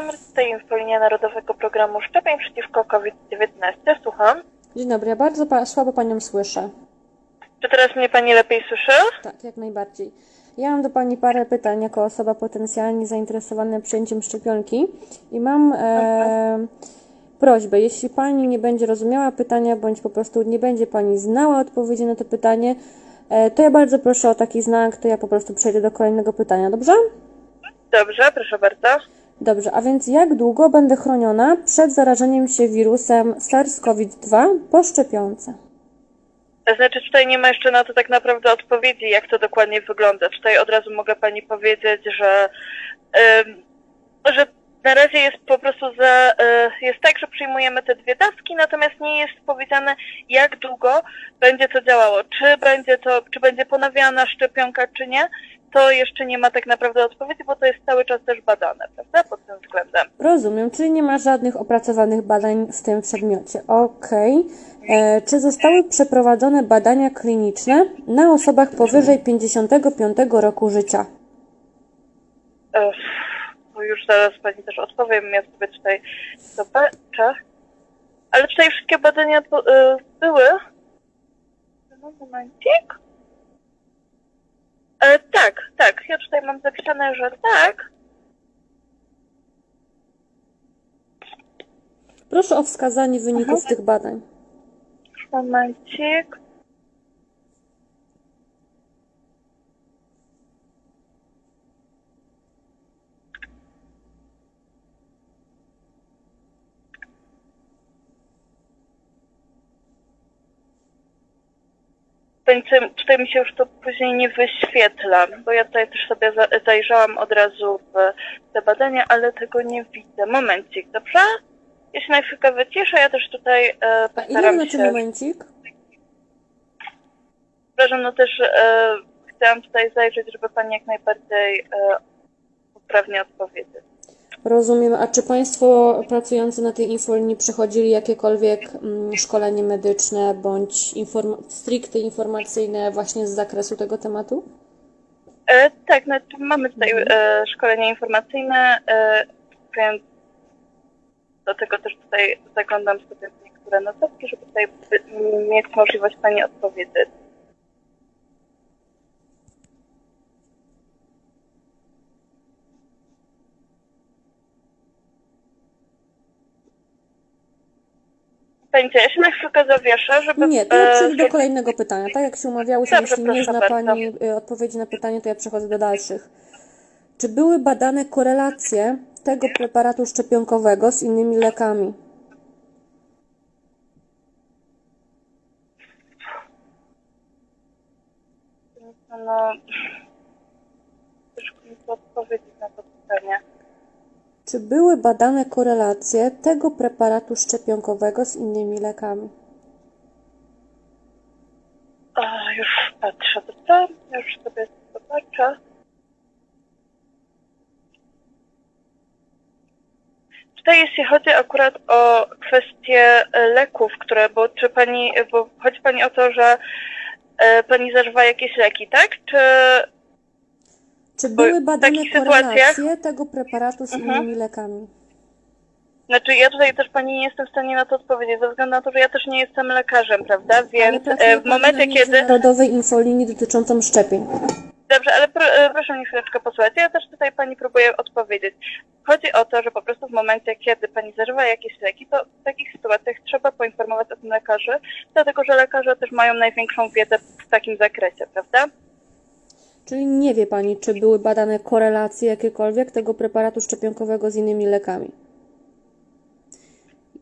dobry, tutaj infolinia Narodowego Programu Szczepień przeciwko COVID-19. Słucham. Dzień dobry, ja bardzo pa- słabo Panią słyszę. Czy teraz mnie Pani lepiej słyszy? Tak, jak najbardziej. Ja mam do Pani parę pytań jako osoba potencjalnie zainteresowana przyjęciem szczepionki i mam e, prośbę, jeśli Pani nie będzie rozumiała pytania, bądź po prostu nie będzie Pani znała odpowiedzi na to pytanie, e, to ja bardzo proszę o taki znak, to ja po prostu przejdę do kolejnego pytania, dobrze? Dobrze, proszę bardzo. Dobrze, a więc jak długo będę chroniona przed zarażeniem się wirusem SARS-CoV-2 po szczepionce? Znaczy tutaj nie ma jeszcze na to tak naprawdę odpowiedzi, jak to dokładnie wygląda. Tutaj od razu mogę Pani powiedzieć, że, ym, że na razie jest po prostu za, y, jest tak, że przyjmujemy te dwie dawki, natomiast nie jest powiedziane, jak długo będzie to działało. Czy będzie to, czy będzie ponawiana szczepionka, czy nie, to jeszcze nie ma tak naprawdę odpowiedzi, bo to jest cały czas też badane, prawda, pod tym względem. Rozumiem, czyli nie ma żadnych opracowanych badań w tym przedmiocie. Okej. E, Czy zostały przeprowadzone badania kliniczne na osobach powyżej 55 roku życia? Ech, bo już zaraz Pani też odpowiem, ja sobie tutaj zobaczę. Ale tutaj wszystkie badania y, były. No, momencik. E, tak, tak, ja tutaj mam zapisane, że tak. Proszę o wskazanie wyników Mhm. tych badań. Momencik. Będzie- Tutaj mi się już to później nie wyświetla, bo ja tutaj też sobie za- zajrzałam od razu w te badania, ale tego nie widzę. Momencik, dobrze? Ja się na chwilkę wyciszę, ja też tutaj e, A ile postaram się... momencik? Przepraszam, no też e, chciałam tutaj zajrzeć, żeby Pani jak najbardziej e, poprawnie odpowiedzieć. Rozumiem. A czy Państwo pracujący na tej infolinii przechodzili jakiekolwiek mm, szkolenie medyczne bądź inform- stricte informacyjne właśnie z zakresu tego tematu? E, tak, no, tu mamy tutaj e, szkolenie informacyjne, e, więc do tego też tutaj zaglądam sobie niektóre notatki, żeby tutaj mieć możliwość Pani odpowiedzieć. Będzie, ja się na chwilkę zawieszę, żeby... Nie, to ja e, przejdę do kolejnego pytania. Tak jak się umawiałyśmy, Dobrze, jeśli nie proszę zna bardzo. Pani y, odpowiedzi na pytanie, to ja przechodzę do dalszych. Czy były badane korelacje tego preparatu szczepionkowego z innymi lekami? No, ciężko mi to odpowiedzieć na to pytanie. Czy były badane korelacje tego preparatu szczepionkowego z innymi lekami? A, już patrzę, dobrze? Już sobie zobaczę. Tutaj jeśli chodzi akurat o kwestię e, leków, które, bo czy pani, bo chodzi pani o to, że e, pani zażywa jakieś leki, tak? Czy Czy były badane korelacje tego preparatu z Mhm. innymi lekami? Znaczy ja tutaj też pani nie jestem w stanie na to odpowiedzieć, ze względu na to, że ja też nie jestem lekarzem, prawda? Więc e, w momencie, kiedy... Międzynarodowej infolinii dotyczącą szczepień. Dobrze, ale pro, e, proszę mnie chwileczkę posłuchać. Ja też tutaj Pani próbuję odpowiedzieć. Chodzi o to, że po prostu w momencie, kiedy Pani zażywa jakieś leki, to w takich sytuacjach trzeba poinformować o tym lekarzy, dlatego że lekarze też mają największą wiedzę w takim zakresie, prawda? Czyli nie wie Pani, czy były badane korelacje jakiekolwiek tego preparatu szczepionkowego z innymi lekami.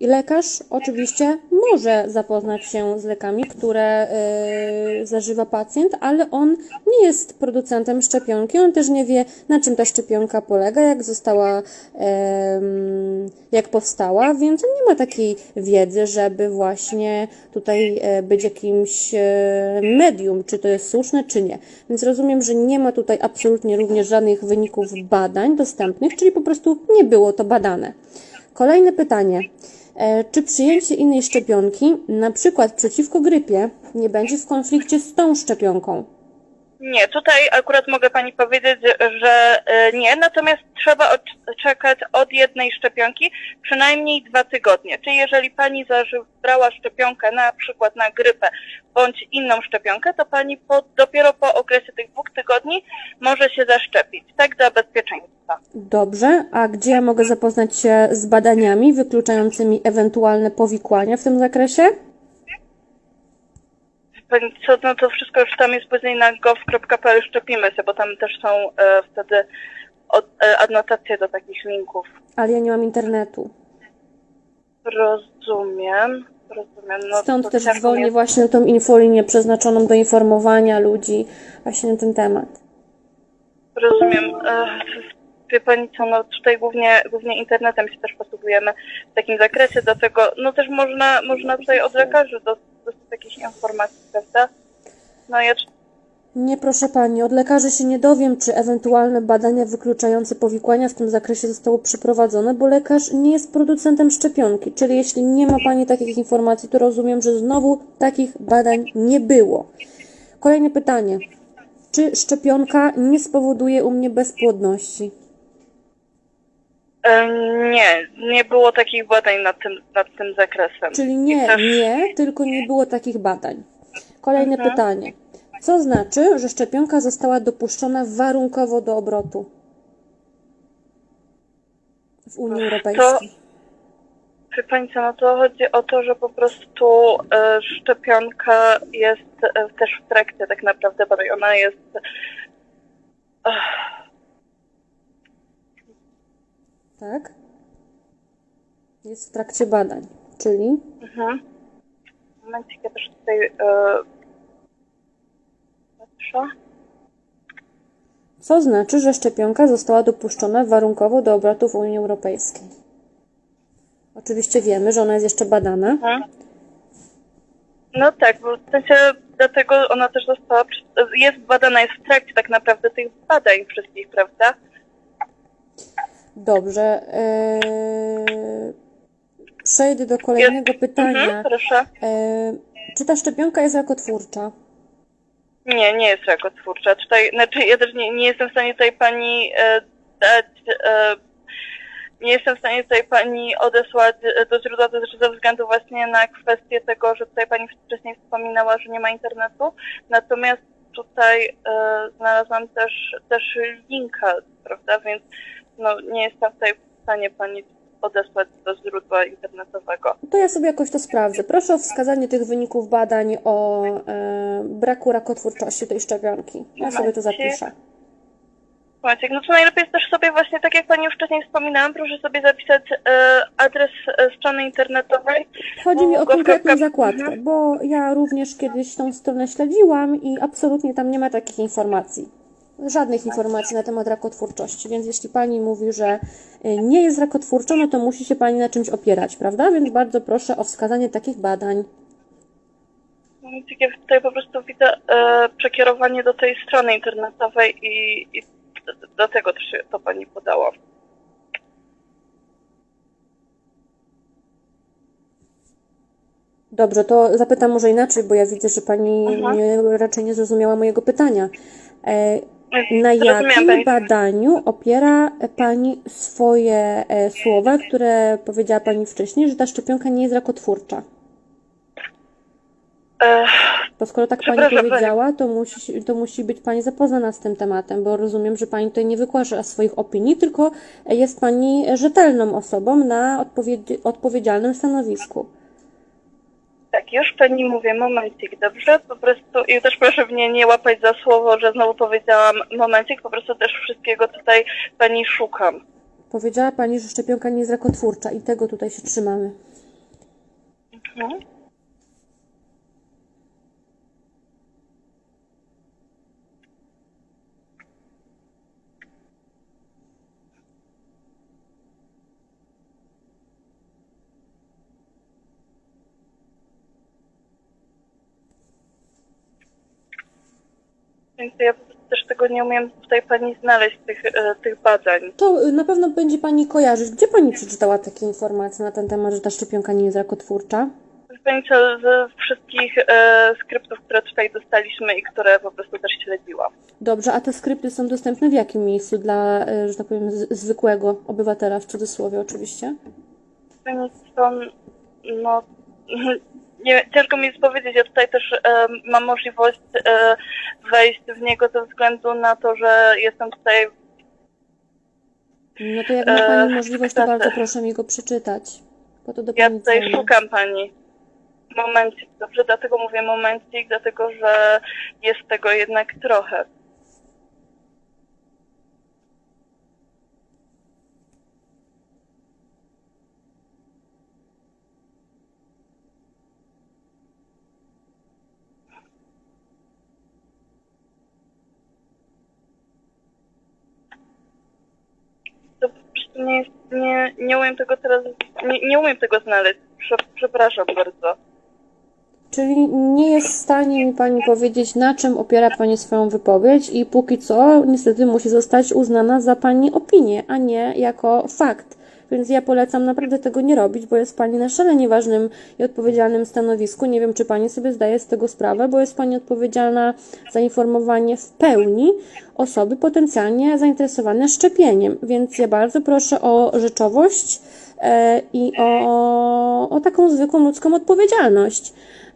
Lekarz oczywiście może zapoznać się z lekami, które y, zażywa pacjent, ale on nie jest producentem szczepionki. On też nie wie, na czym ta szczepionka polega, jak została, jak powstała, więc on nie ma takiej wiedzy, żeby właśnie tutaj e, być jakimś e, medium, czy to jest słuszne, czy nie. Więc rozumiem, że nie ma tutaj absolutnie również żadnych wyników badań dostępnych, czyli po prostu nie było to badane. Kolejne pytanie. E, Czy przyjęcie innej szczepionki, na przykład przeciwko grypie, nie będzie w konflikcie z tą szczepionką? Nie, tutaj akurat mogę pani powiedzieć, że e, nie, natomiast trzeba czekać od jednej szczepionki przynajmniej dwa tygodnie. Czyli jeżeli pani zabrała szczepionkę na przykład na grypę bądź inną szczepionkę, to pani po, dopiero po okresie tych dwóch tygodni może się zaszczepić. Tak dla bezpieczeństwa. Dobrze, a gdzie ja mogę zapoznać się z badaniami wykluczającymi ewentualne powikłania w tym zakresie? Co, no to wszystko już tam jest później na gov.pl szczepimy się, bo tam też są e, wtedy od, e, adnotacje do takich linków. Ale ja nie mam internetu. Rozumiem. Rozumiem. No, Stąd też dzwonię jest- właśnie tą infolinię przeznaczoną do informowania ludzi właśnie na ten temat. Rozumiem. E, Wie pani co, no tutaj głównie, głównie internetem się też posługujemy w takim zakresie, dlatego no też można, można tutaj od lekarzy dostać jakichś informacji, prawda? No ja Nie, proszę Pani, od lekarzy się nie dowiem, czy ewentualne badania wykluczające powikłania w tym zakresie zostały przeprowadzone, bo lekarz nie jest producentem szczepionki. Czyli jeśli nie ma Pani takich informacji, to rozumiem, że znowu takich badań nie było. Kolejne pytanie. Czy szczepionka nie spowoduje u mnie bezpłodności? Nie, nie było takich badań nad tym, nad tym zakresem. Czyli nie, też- nie, tylko nie było takich badań. Kolejne Mhm. pytanie. Co znaczy, że szczepionka została dopuszczona warunkowo do obrotu w Unii Europejskiej? Wie pani co, no to chodzi o to, że po prostu e, szczepionka jest e, też w trakcie tak naprawdę badań. Ona jest Tak? Jest w trakcie badań, czyli Mhm. Momencik, ja też tutaj e, patrzę. co znaczy, że szczepionka została dopuszczona warunkowo do obrotu w Unii Europejskiej? Oczywiście wiemy, że ona jest jeszcze badana. Mhm. No tak, bo w sensie dlatego ona też została, jest badana, jest w trakcie tak naprawdę tych badań wszystkich, prawda? Dobrze. Eee, przejdę do kolejnego pytania. Mhm, proszę. Eee, czy ta szczepionka jest rakotwórcza? Nie, nie jest rakotwórcza. Tutaj, znaczy ja też nie, nie jestem w stanie tutaj pani e, dać, e, nie jestem w stanie tutaj pani odesłać e, do źródła też ze względu właśnie na kwestię tego, że tutaj pani wcześniej wspominała, że nie ma internetu. Natomiast tutaj e, znalazłam też, też linka, prawda, więc no, nie jestem tutaj w stanie pani odesłać do źródła internetowego. To ja sobie jakoś to sprawdzę. Proszę o wskazanie tych wyników badań o e, braku rakotwórczości tej szczepionki. Ja sobie to zapiszę. Maciek, no to najlepiej jest też sobie właśnie, tak jak Pani już wcześniej wspominałam, proszę sobie zapisać e, adres e, strony internetowej. Chodzi mi o konkretną zakładkę, Mhm. bo ja również kiedyś tą stronę śledziłam i absolutnie tam nie ma takich informacji. Żadnych informacji na temat rakotwórczości, więc jeśli Pani mówi, że y, nie jest rakotwórcza, no to musi się Pani na czymś opierać, prawda? Więc bardzo proszę o wskazanie takich badań. Maciek, ja tutaj po prostu widzę e, przekierowanie do tej strony internetowej i, i tego też się to Pani podała. Dobrze, to zapytam może inaczej, bo ja widzę, że Pani Mhm. nie, raczej nie zrozumiała mojego pytania. E, Na jakim Pani. badaniu opiera Pani swoje e, słowa, które powiedziała Pani wcześniej, że ta szczepionka nie jest rakotwórcza? To skoro tak Pani powiedziała, to musi, to musi być Pani zapoznana z tym tematem, bo rozumiem, że Pani tutaj nie wygłasza swoich opinii, tylko jest Pani rzetelną osobą na odpowiedzi- odpowiedzialnym stanowisku. Tak, już Pani mówię, momencik, dobrze? Po prostu, i też proszę mnie nie łapać za słowo, że znowu powiedziałam momencik, po prostu też wszystkiego tutaj Pani szukam. Powiedziała Pani, że szczepionka nie jest rakotwórcza i tego tutaj się trzymamy. Mhm. Więc ja też tego nie umiem tutaj pani znaleźć, tych, e, tych badań. To y, na pewno będzie Pani kojarzyć. Gdzie Pani przeczytała takie informacje na ten temat, że ta szczepionka nie jest rakotwórcza? Pani co, ze wszystkich e, skryptów, które tutaj dostaliśmy i które po prostu też śledziłam. Dobrze, a te skrypty są dostępne w jakim miejscu dla, e, że tak powiem, zwykłego obywatela, w cudzysłowie oczywiście? Pani co, no, nie, ciężko mi jest powiedzieć, ja tutaj też e, mam możliwość e, wejść w niego ze względu na to, że jestem tutaj No to jak ma E, Pani możliwość, to bardzo proszę mi go przeczytać. Po to do Ja Pani tutaj dzwonię. szukam pani. Momencik, dobrze? Dlatego mówię momencik, dlatego że jest tego jednak trochę. To po prostu nie, nie, nie umiem tego teraz, nie, nie umiem tego znaleźć. Prze, przepraszam bardzo. Czyli nie jest w stanie mi Pani powiedzieć, na czym opiera Pani swoją wypowiedź i póki co niestety musi zostać uznana za Pani opinię, a nie jako fakt. Więc ja polecam naprawdę tego nie robić, bo jest Pani na szalenie ważnym i odpowiedzialnym stanowisku. Nie wiem, czy Pani sobie zdaje z tego sprawę, bo jest Pani odpowiedzialna za informowanie w pełni osoby potencjalnie zainteresowane szczepieniem. Więc ja bardzo proszę o rzeczowość i o, o taką zwykłą ludzką odpowiedzialność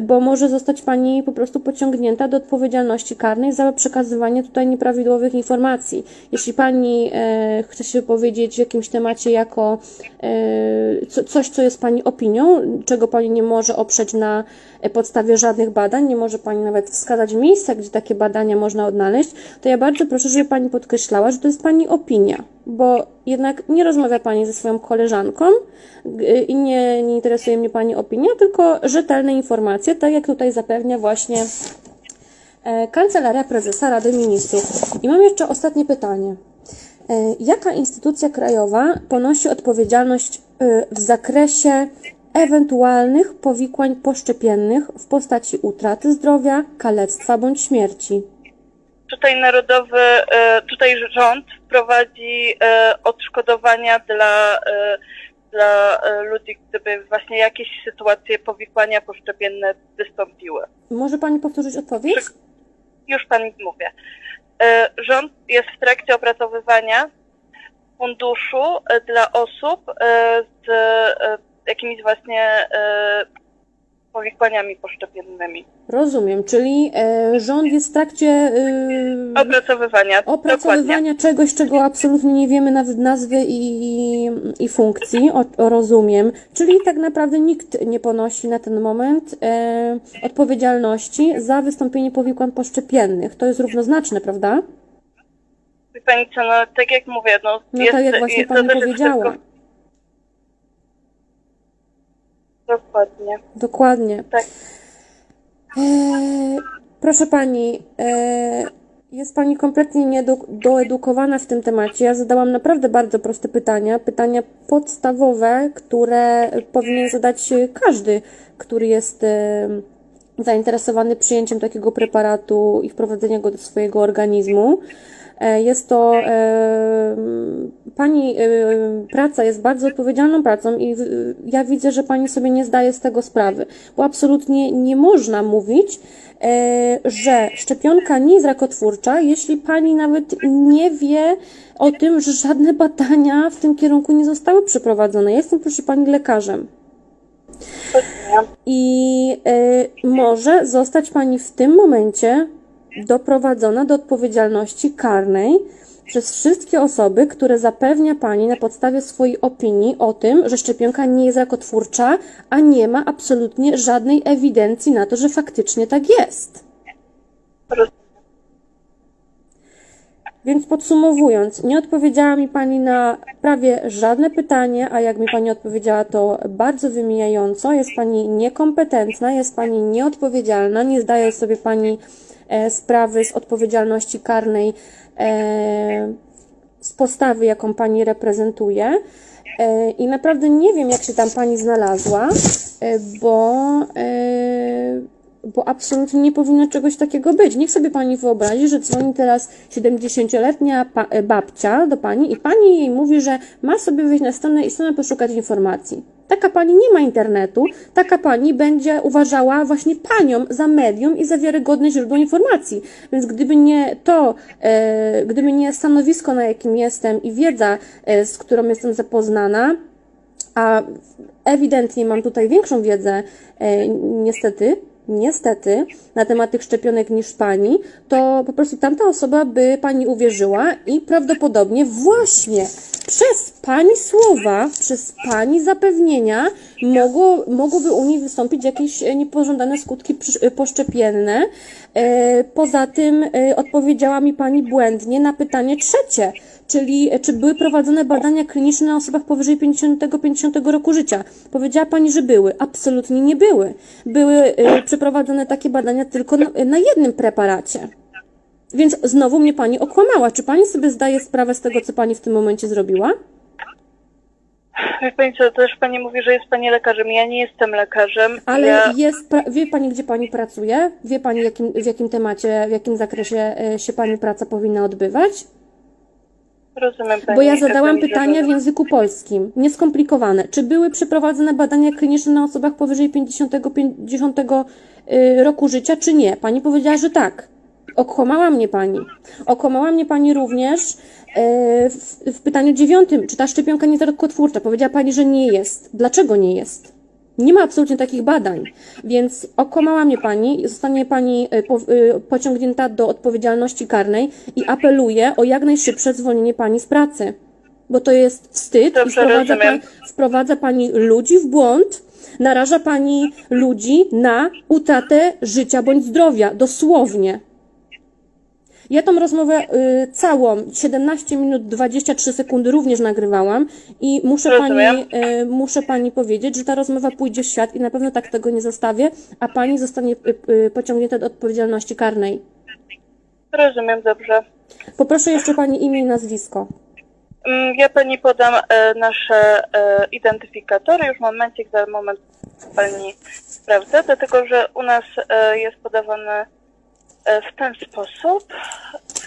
bo może zostać Pani po prostu pociągnięta do odpowiedzialności karnej za przekazywanie tutaj nieprawidłowych informacji. Jeśli Pani e, chce się wypowiedzieć w jakimś temacie jako e, co, coś, co jest Pani opinią, czego Pani nie może oprzeć na e, podstawie żadnych badań, nie może Pani nawet wskazać miejsca, gdzie takie badania można odnaleźć, to ja bardzo proszę, żeby Pani podkreślała, że to jest Pani opinia, bo jednak nie rozmawia Pani ze swoją koleżanką g- i nie, nie interesuje mnie Pani opinia, tylko rzetelne informacje, tak jak tutaj zapewnia właśnie e, Kancelaria Prezesa Rady Ministrów. I mam jeszcze ostatnie pytanie. E, Jaka instytucja krajowa ponosi odpowiedzialność e, w zakresie ewentualnych powikłań poszczepiennych w postaci utraty zdrowia, kalectwa bądź śmierci? Tutaj narodowy, e, tutaj rząd wprowadzi e, odszkodowania dla, e, dla ludzi, gdyby właśnie jakieś sytuacje powikłania poszczepienne wystąpiły. Może Pani powtórzyć odpowiedź? Już Pani mówię. Rząd jest w trakcie opracowywania funduszu dla osób z jakimiś właśnie e, powikłaniami poszczepiennymi. Rozumiem, czyli e, rząd jest w trakcie e, Opracowywania. Dokładnie. opracowywania czegoś, czego absolutnie nie wiemy nawet nazwy i, i funkcji, o, o rozumiem. Czyli tak naprawdę nikt nie ponosi na ten moment e, odpowiedzialności za wystąpienie powikłań poszczepiennych. To jest równoznaczne, prawda? Pani co, no tak jak mówię, no, No jest, tak jak właśnie to Pani jest powiedziała. tylko- Dokładnie. Dokładnie. Tak. E, proszę Pani, e, jest Pani kompletnie niedoedukowana w tym temacie. Ja zadałam naprawdę bardzo proste pytania, pytania podstawowe, które powinien zadać każdy, który jest e, zainteresowany przyjęciem takiego preparatu i wprowadzeniem go do swojego organizmu. E, Jest to, e, Pani e, praca jest bardzo odpowiedzialną pracą i ja widzę, że Pani sobie nie zdaje z tego sprawy, bo absolutnie nie można mówić, że szczepionka nie jest rakotwórcza, jeśli Pani nawet nie wie o tym, że żadne badania w tym kierunku nie zostały przeprowadzone. Ja jestem, proszę Pani, lekarzem. I y, może zostać Pani w tym momencie doprowadzona do odpowiedzialności karnej przez wszystkie osoby, które zapewnia Pani na podstawie swojej opinii o tym, że szczepionka nie jest rakotwórcza, a nie ma absolutnie żadnej ewidencji na to, że faktycznie tak jest. Więc podsumowując, nie odpowiedziała mi Pani na prawie żadne pytanie, a jak mi Pani odpowiedziała, to bardzo wymijająco. Jest Pani niekompetentna, jest Pani nieodpowiedzialna, nie zdaje sobie Pani sprawy z odpowiedzialności karnej e, z postawy, jaką Pani reprezentuje. E, I naprawdę nie wiem, jak się tam Pani znalazła, e, bo e, bo absolutnie nie powinno czegoś takiego być. Niech sobie pani wyobrazi, że dzwoni teraz 70-letnia pa- e, babcia do pani i pani jej mówi, że ma sobie wejść na stronę i sama poszukać informacji. Taka pani nie ma internetu, taka pani będzie uważała właśnie panią za medium i za wiarygodne źródło informacji. Więc gdyby nie to, e, gdyby nie stanowisko, na jakim jestem i wiedza, e, z którą jestem zapoznana, a ewidentnie mam tutaj większą wiedzę, e, niestety, niestety, na temat tych szczepionek niż pani, to po prostu tamta osoba by pani uwierzyła i prawdopodobnie właśnie przez pani słowa, przez pani zapewnienia mogło, mogłoby u niej wystąpić jakieś e, niepożądane skutki e, poszczepienne. E, Poza tym odpowiedziała mi pani błędnie na pytanie trzecie, czyli czy były prowadzone badania kliniczne na osobach powyżej 50-50 roku życia. Powiedziała pani, że były. Absolutnie nie były. Były przeprowadzone takie badania tylko na jednym preparacie. Więc znowu mnie pani okłamała. Czy pani sobie zdaje sprawę z tego, co pani w tym momencie zrobiła? Wie pani co, też pani mówi, że jest pani lekarzem. Ja nie jestem lekarzem. Ale ja... jest, pra- wie pani, gdzie pani pracuje? Wie pani, jakim, w jakim temacie, w jakim zakresie e, się pani praca powinna odbywać? Rozumiem pani. Bo ja zadałam pani, pytania w języku polskim, nieskomplikowane. Czy były przeprowadzone badania kliniczne na osobach powyżej 50, 50 y, roku życia, czy nie? Pani powiedziała, że tak. Okłamała mnie pani. Okłamała mnie pani również e, w, w pytaniu dziewiątym, czy ta szczepionka nie jest rakotwórcza. Powiedziała pani, że nie jest. Dlaczego nie jest? Nie ma absolutnie takich badań, więc okłamała mnie pani, zostanie pani e, po, e, pociągnięta do odpowiedzialności karnej i apeluję o jak najszybsze zwolnienie pani z pracy. Bo to jest wstyd i Dobrze, wprowadza, rozumiem. pani, wprowadza pani ludzi w błąd, naraża pani ludzi na utratę życia bądź zdrowia, dosłownie. Ja tą rozmowę y, całą, 17 minut 23 sekundy również nagrywałam i muszę pani, y, muszę pani powiedzieć, że ta rozmowa pójdzie w świat i na pewno tak tego nie zostawię, a pani zostanie y, y, pociągnięta do odpowiedzialności karnej. Rozumiem, dobrze. Poproszę jeszcze pani imię i nazwisko. Mm, Ja pani podam e, nasze e, identyfikatory. Już momencik, za moment pani sprawdzę, dlatego że u nas e, jest podawane e, w ten sposób.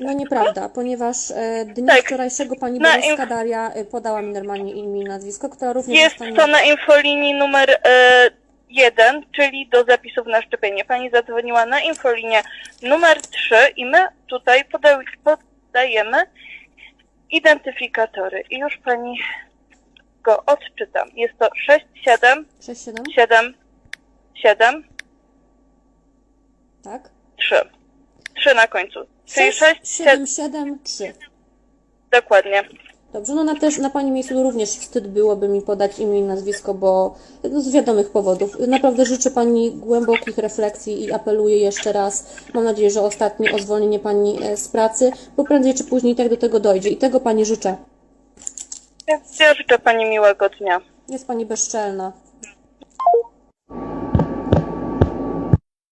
No nieprawda, ponieważ e, dnia Tak. wczorajszego pani Na Boryska inf- Daria e, podała mi normalnie imię i nazwisko, która również Jest zostanie... to na infolinii numer e, 1, czyli do zapisów na szczepienie. Pani zadzwoniła na infolinię numer 3 i my tutaj poda- podajemy identyfikatory. I już pani go odczytam. Jest to 6, 7, 67? 7, 7, Tak? 3. 3 na końcu. Czyli 6, 7, 7, 7, 3. dokładnie. Dobrze, no na, też, na Pani miejscu również wstyd byłoby mi podać imię i nazwisko, bo no, z wiadomych powodów. Naprawdę życzę Pani głębokich refleksji i apeluję jeszcze raz, mam nadzieję, że ostatni, o zwolnienie Pani e, z pracy, bo prędzej czy później tak do tego dojdzie i tego Pani życzę. Ja, ja życzę pani miłego dnia. Jest Pani bezczelna.